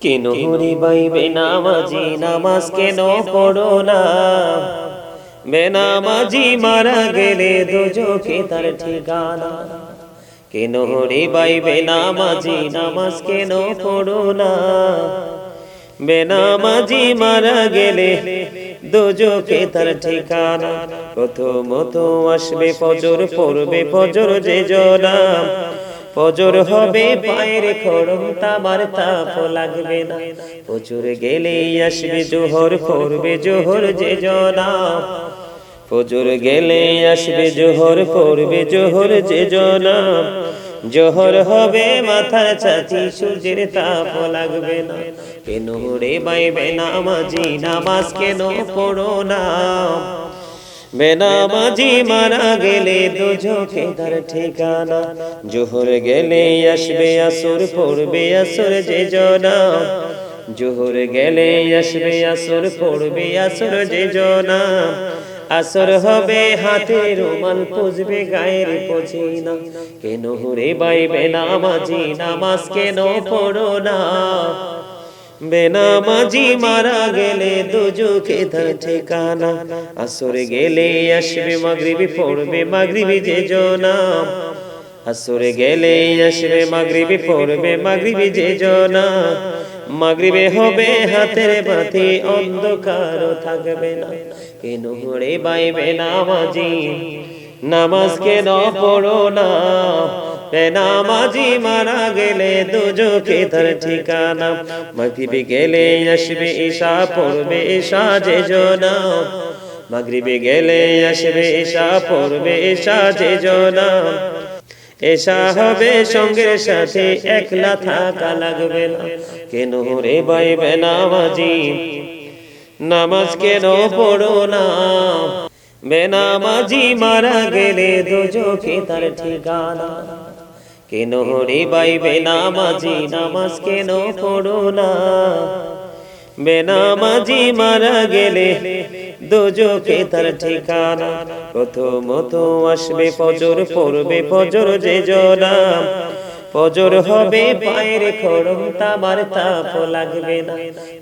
কেন হরি বাইবে নামাজি নামাজ কেন পড়ো না? বেনামাজি মারা গেলে দুজকে তার ঠিকানা। কেন হরি বাইবে নামাজি নামাজ কেন পড়ো না? বেনামাজি মারা গেলে দুজকে তার ঠিকানা। প্রথমত আসবে ফজর পড়বে ফজর যে জনা ফজর হবে পায়ের খড়ম তামার তাপ লাগবে না। ফজর গেলেই আসবে জোহর করবে জোহর যে জনা ফজর গেলে আসবে জোহর করবে জোহর যে জনা জোহর হবে মাথার ছাতি সূর্যের তাপ লাগবে না। কেন রে বাইবে নামাজি নামাজ কেন পড়ো না? বেনামাজি মারা গেলে দুজকে তার ঠিকানা। জোহর গেলে আসবে আসর, পড়বে আসর যে জনা। জোহর গেলে আসবে আসর, পড়বে আসর যে জনা। আসর হবে হাতে রুমাল, পুজবে গায়ের পচিনা। কেন রে বাইবে নামাজি নামাজ কেন পড়ো না? বেনামাজি মারা গেলে দুজকে তার ঠিকানা। আসরে গেলে আসবে মাগরিবি পড়বে মাগরিবি যে জনা আসরে গেলে আসবে মাগরিবি পড়বে মাগরিবি যে জনা মাগরিবে হবে হাতের বাতি অন্ধকার থাকবে না। কেন রে বাইবে নামাজি? নামাজ? কেন পড়ো না। নামাজি মারা গেলে দুজকে তার ঠিকানা। মাগরিবে গেলে আসবে ঈশা, পড়বে ঈশা যে জনা মাগরিবে গেলে আসবে ঈশা, পড়বে ঈশা যে জনা এসা হবে সঙ্গের সাথে, একলা থাকা লাগবে না। কেন রে বাইবে নামাজি? নামাজ কেন পড়ো না? বেনামাজি মারা গেলে দুজকে তার ঠিকানা। কেন রে বাইবে নামাজি নামাজ কেন পড়ো না? বেনামাজি মারা গেলে দুজকে তার ঠিকানা। প্রথমত আসবে ফজর, পড়বে ফজর যে জনা। ফজর হবে পায়ের খড়ম তামার তাপ লাগবে না।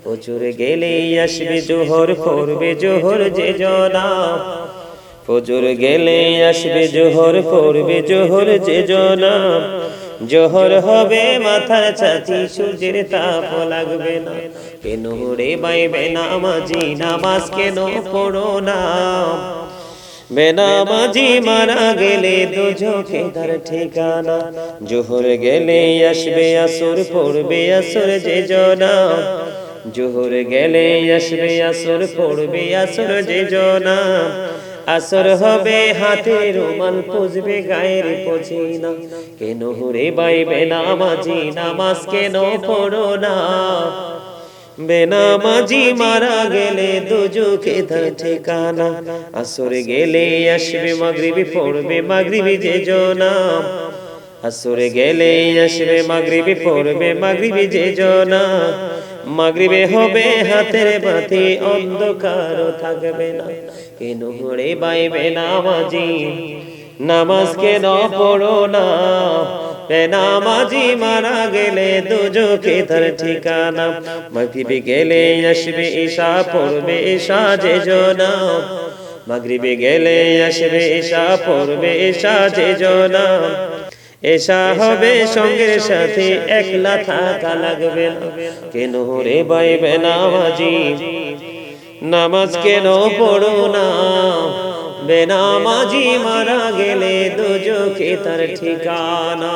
ফজর গেলেই আসবে জোহর করবে জোহর যে জনা। ফজর গেলে আসবে জোহর করবে জোহর যে জনা জোহর হবে, মাথার ছাতি, সূর্যের তাপ লাগবে না। কেন রে বাইবে নামাজি নামাজ কেন পড়ো না? বেনামাজি মারা গেলে দুজকে তার ঠিকানা। জোহর গেলে আসবে আসর, পড়বে আসর যে জনা জোহর গেলে আসবে আসর, পড়বে আসর যে জনা আসর হবে হাতে রুমাল পুজবে গায়ের পচিনা। কেন রে বাইবে নামাজি নামাজ কেন পড়ো না? বেনামাজি মারা গেলে দুজকে তার ঠিকানা। আসরে গেলে আসবে মাগরিবি, পড়বে মাগরিবি যে জনা। আসরে গেলে আসবে মাগরিবি, পড়বে মাগরিবি যে জনা। মাগরিবে হবে হাতের বাতি অন্ধকার থাকবে না। কেন রে বাইবে নামাজি? নামাজ? কেন পড়ো না। নামাজি মারা গেলে দুজকে তার ঠিকানা। মাগরিবে গেলে আসবে ঈশা পড়বে ঈশা যে জনা মাগরিবে গেলে আসবে ঈশা পড়বে ঈশা যে জনা এসা হবে সঙ্গে সাথে একলা থাকা লাগবে না। কেন রে বাইবে নামাজি নামাজ কেন পড়ো না? বেনামাজি মারা গেলে দুজকে তার ঠিকানা।